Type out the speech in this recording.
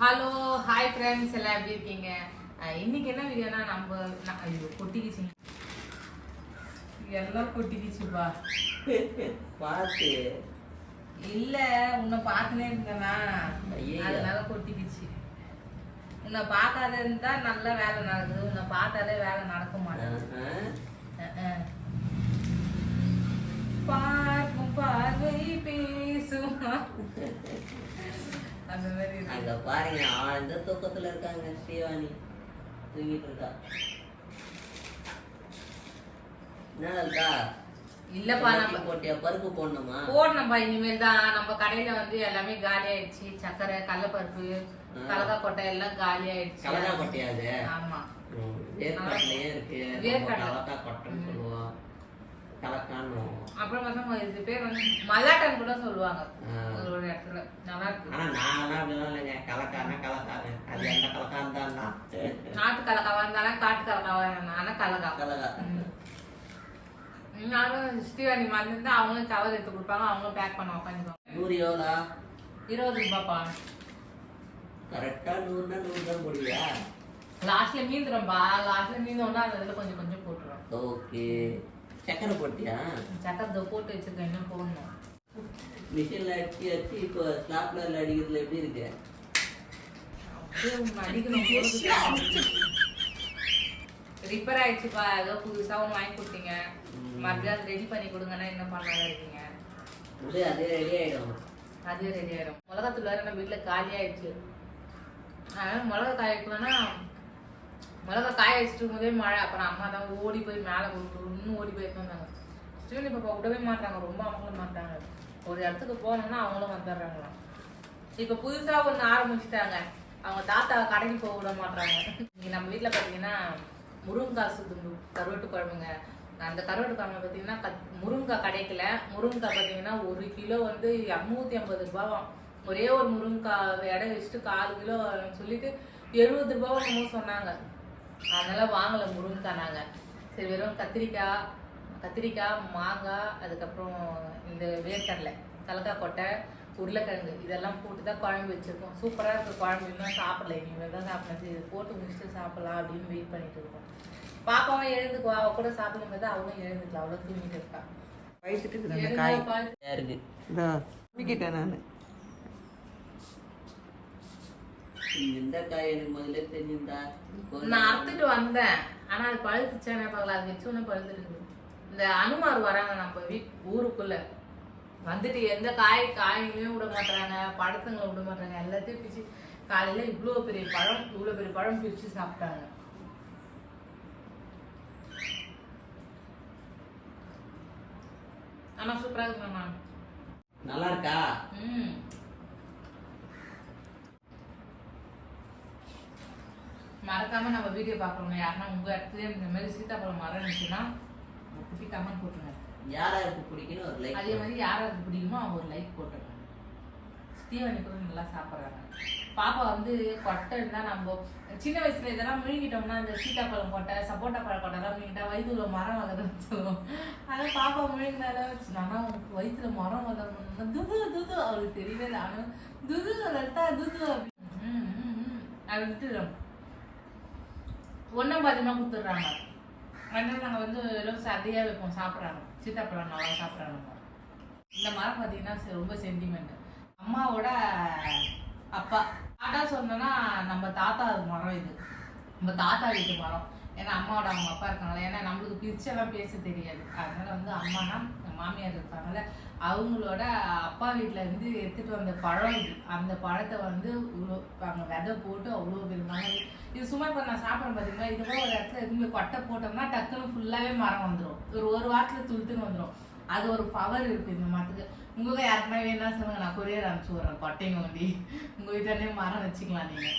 Hello hi friends எல்லாம் எப்படி இருக்கீங்க? இன்னைக்கு என்ன வீடியோனா நம்ம ஐயோ கொட்டிக்கிச்சுங்க எல்லாம் கொட்டிக்கிச்சுப்பா. பார்த்து இல்ல உன்னை பார்த்துனே இருந்தேனா. அதனால கொட்டிக்கிச்சு. உன்னை பார்க்காத இருந்தா நல்ல வேலை நடக்குது. உன்னை பார்த்தாலே வேலை நடக்க மாட்டேங்குது. ஆஹா. அங்க பாருங்க ஆழ்ந்த தூக்கத்துல இருக்காங்க ஸ்ரீவாணி தூங்கிட்டு இருக்கா. என்னடா இல்லப்பா நம்ம போட்டியா? பருப்பு போடணுமா? போடணும்பா இனிமேல் தான். நம்ம கடையில வந்து எல்லாமே காலி ஆயிடுச்சு. சக்கரை கடலப்பருப்பு ஆ. கலக்கா கொட்டை எல்லாம் காலி ஆயிடுச்சு. கலரா கொட்டையா அது? ஆமா. வேர்க்கடலையே இருக்கு. வேர்க்கடலை. கொட்டைன்னு சொல்லுவோம். அப்புறம் இது பேர் வந்து மல்லாட்டன் கூட சொல்லுவாங்க. ஒரு இடத்துல. நல்லா இருக்கு. ஆனா கலக்காவா இருந்தாலும் காட்டு கலக்காவா இருந்தாலும் கலக்கா கலக்கா. நானும் ஸ்ரீவாணி மறந்துட்டு அவங்களும் கவர் எடுத்து கொடுப்பாங்க அவங்களும் பேக் பண்ண உட்காந்துக்குவாங்க நூறு எவ்வளோ இருபது ரூபாப்பா. கரெக்டா நூறுனா நூறு தான் போடுவியா? லாஸ்ட்ல மீந்துடும்பா லாஸ்ட்ல மீந்தோன்னா அந்த இதில் கொஞ்சம் கொஞ்சம் போட்டுரும் ஓகே. சக்கரை போட்டியா? சக்கரை போட்டு வச்சிருக்கேன் இன்னும் போடணும். மிஷின்ல அடிச்சு அடிச்சு இப்போ ஸ்லாப்லர்ல அடிக்கிறதுல எப்படி இருக்கு? அப்படியே அடிக்கணும் ரிப்பேர் ஆயிடுச்சுப்பா. ஏதோ புதுசா ஒன்று வாங்கி கொடுத்தீங்க. மறுபடியும் அது ரெடி பண்ணி கொடுங்கன்னா என்ன பண்ணாலும் இருக்கீங்க? அதே ரெடி ஆயிடும். அதே ரெடி ஆயிடும். மிளகாத்தூள் வேற நம்ம வீட்டில் காலி ஆயிடுச்சு. அதனால மிளகா காய வைக்கலன்னா மிளகா காய வச்சுட்டு போதே மழை. அப்புறம் அம்மா தான் ஓடி போய் மேலே இன்னும் ஓடி போய் வந்தாங்க ஸ்ரீனி பாப்பா விடவே மாட்டாங்க ரொம்ப அவங்களும் மாட்டாங்க ஒரு இடத்துக்கு போனோம்னா அவங்களும் வந்துடுறாங்களாம். இப்போ புதுசா ஒன்று ஆரம்பிச்சிட்டாங்க. அவங்க தாத்தா கடைக்கு போக விட மாட்டாங்க இங்க நம்ம வீட்டில் பார்த்தீங்கன்னா முருங்கைக்காய் சுத்து கருவாட்டு குழம்புங்க. அந்த கருவாட்டு குழம்பு பார்த்தீங்கன்னா கத்- முருங்கைக்காய் கிடைக்கல. முருங்கைக்காய் பார்த்தீங்கன்னா ஒரு கிலோ வந்து இரநூத்தி ஐம்பது ரூபாவாம் ஒரே ஒரு முருங்கைக்காய் எடை வச்சுட்டு கால் கிலோ சொல்லிட்டு எழுபது ரூபாவும் என்னமோ சொன்னாங்க. அதனால வாங்கலை முருங்கைக்காய் நாங்கள் சரி வெறும் கத்திரிக்காய் கத்திரிக்காய் மாங்காய் அதுக்கப்புறம் இந்த வேர்க்கடலை கலக்காய் கொட்டை உருளைக்கிழங்கு இதெல்லாம் போட்டு தான் குழம்பு வச்சிருக்கோம். சூப்பராக இருக்குது குழம்பு. இன்னும் சாப்பிடல. இனிமேல் தான் சாப்பிடணும். சரி இதை போட்டு முடிச்சுட்டு சாப்பிடலாம் அப்படின்னு வெயிட் பண்ணிட்டு இருக்கோம். பாப்பாவும் எழுந்துக்குவா. அவ கூட சாப்பிடும் போது அவளும் எழுந்துக்கலாம் அவ்வளோ தூங்கிட்டு இருக்கா. வயிற்றுட்டு காய். இருக்கு. நான். இந்த காய் எனக்கு முதல்ல தெரிஞ்சிருந்தா. நான் அறுத்துட்டு வந்தேன். ஆனா அது பழுத்துச்சானே பார்க்கல. அது வச்சு ஒன்று பழுத்துருக்கு இந்த அனுமார் வராங்க நம்ம வீட் ஊருக்குள்ள. வந்துட்டு எந்த காய் காய்களையும் விட மாட்டாங்க பழத்துங்களை விட மாட்டாங்க எல்லாத்தையும் பிச்சு காலையில இவ்வளோ பெரிய பழம் இவ்வளோ பெரிய பழம் பிரிச்சு சாப்பிட்டாங்க. ஆனா சூப்பரா இருக்கு மாமா. நல்லா இருக்கா? ம். மறக்காம நம்ம வீடியோ பார்க்குறோங்க யாருன்னா உங்க இடத்துல இந்த மாதிரி சீதாப்பழம் மரம் இருந்துச்சுன்னா குட்டி கமெண்ட் போட்டுருங்க. யாரா பிடிக்குன்னு ஒரு லைக் அதே மாதிரி யாராருக்கு பிடிக்குமோ அவங்க ஒரு லைக் போட்டுருங்க ஸ்டீவனி கூட நல்லா சாப்பிட்றாங்க. பாப்பா வந்து கொட்டை இருந்தா நம்ம சின்ன வயசுல இதெல்லாம் முழுங்கிட்டோம்னா இந்த சீதாப்பழம் கொட்டை சப்போட்டா பழம் கொட்டைலாம் முழுங்கிட்டா வயிற்றுல மரம் வளருதுன்னு சொல்லுவோம். அதான் பாப்பா முழுங்கினால நானா உனக்கு வயிற்றுல மரம் வளரணும்னா. துது துது. அவளுக்கு தெரியவே இல்லை. ஆனால் துது லட்டா துது. அப்படி ம், ம், ம். அப்படின்ட்டு ஒன்றும் பாதியமாக கொடுத்துட்றாங்க. அதனால நாங்கள் வந்து வெறும் சதையாக வைப்போம் சாப்பிட்றாங்க சீத்தாப்பழம் நல்லா சாப்பிட்றாங்க இந்த மரம் பார்த்தீங்கன்னா ரொம்ப சென்டிமெண்ட் அம்மாவோட அப்பா. தாத்தா சொன்னோன்னா நம்ம தாத்தா மரம் இது. நம்ம தாத்தா வீட்டு மரம். ஏன்னா அம்மாவோட அவங்க அப்பா இருக்காங்களா ஏன்னா நம்மளுக்கு பிரிச்செல்லாம் பேச தெரியாது. அதனால வந்து அம்மானா என் மாமியார் இருக்காங்கல்ல அவங்களோட அப்பா வீட்டில் இருந்து எடுத்துட்டு வந்த பழம் இது. அந்த பழத்தை வந்து இவ்வளோ அங்கே விதை போட்டு அவ்வளோ பெரிய இது. சும்மா இப்போ நான் சாப்பிட்றேன் பார்த்தீங்களா இதுவே ஒரு இடத்துல எதுவுமே கொட்டை போட்டோம்னா டக்குன்னு ஃபுல்லாகவே மரம் வந்துடும் ஒரு ஒரு வாரத்தில் துளுத்துன்னு வந்துடும் அது ஒரு பவர் இருக்குது இந்த மரத்துக்கு. உங்களுக்கு யாருக்குன்னா வேணா சொல்லுங்கள் நான் கொரியர் அனுப்பிச்சி விட்றேன். கொட்டைங்க வண்டி. உங்கள் வீட்டிலே மரம் வச்சுக்கலாம் நீங்கள்